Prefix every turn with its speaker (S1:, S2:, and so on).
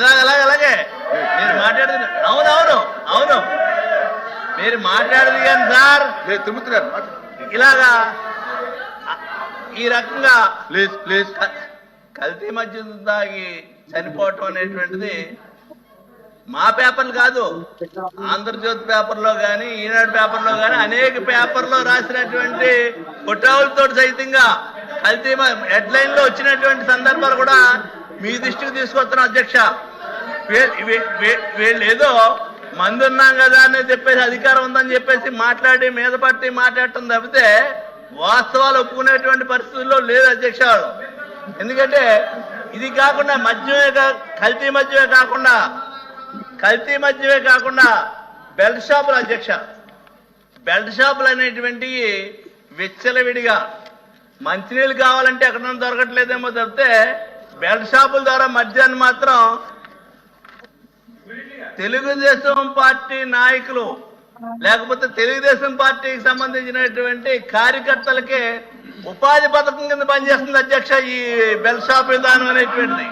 S1: అలాగే అలాగే అలాగే. మీరు మాట్లాడుతున్న అవును అవును. అవును మీరు మాట్లాడదు కానీ సార్
S2: లేదు మాట్లాడండి.
S1: ఇలాగా ఈ రకంగా
S2: ప్లీజ్ ప్లీజ్.
S1: కల్తీ మద్యం తాగి చనిపోవటం అనేటువంటిది మా పేపర్లు కాదు. ఆంధ్రజ్యోతి పేపర్లో కానీ ఈనాడు పేపర్లో కానీ అనేక పేపర్లో రాసినటువంటి ఫోటోలతో సైతంగా కల్తీ హెడ్లైన్లో వచ్చినటువంటి సందర్భాలు కూడా మీ దృష్టికి తీసుకొస్తున్నాం అధ్యక్ష. వీళ్ళు ఏదో మందు ఉన్నాం కదా అని చెప్పేసి అధికారం ఉందని చెప్పేసి మాట్లాడి మీద పట్టి మాట్లాడటం తప్పితే వాస్తవాలు ఒప్పుకునేటువంటి పరిస్థితుల్లో లేదు అధ్యక్ష ఎందుకంటే ఇది కాకుండా మద్యమే కా- కల్తీ మద్యమే కాకుండా కల్తీ మద్యమే కాకుండా బెల్ట్ షాపులు అధ్యక్ష. బెల్ట్ షాపులు అనేటువంటివి విచ్చలవిడిగా మంచినీళ్ళు కావాలంటే ఎక్కడ దొరకట్లేదేమో తప్పితే బెల్ట్ షాపుల ద్వారా మద్యాన్ని మాత్రం తెలుగుదేశం పార్టీ నాయకులు లేకపోతే తెలుగుదేశం పార్టీకి సంబంధించినటువంటి కార్యకర్తలకే ఉపాధి పథకం కింద పనిచేస్తుంది అధ్యక్ష ఈ బెల్ షాప్ విధానం అనేటువంటిది.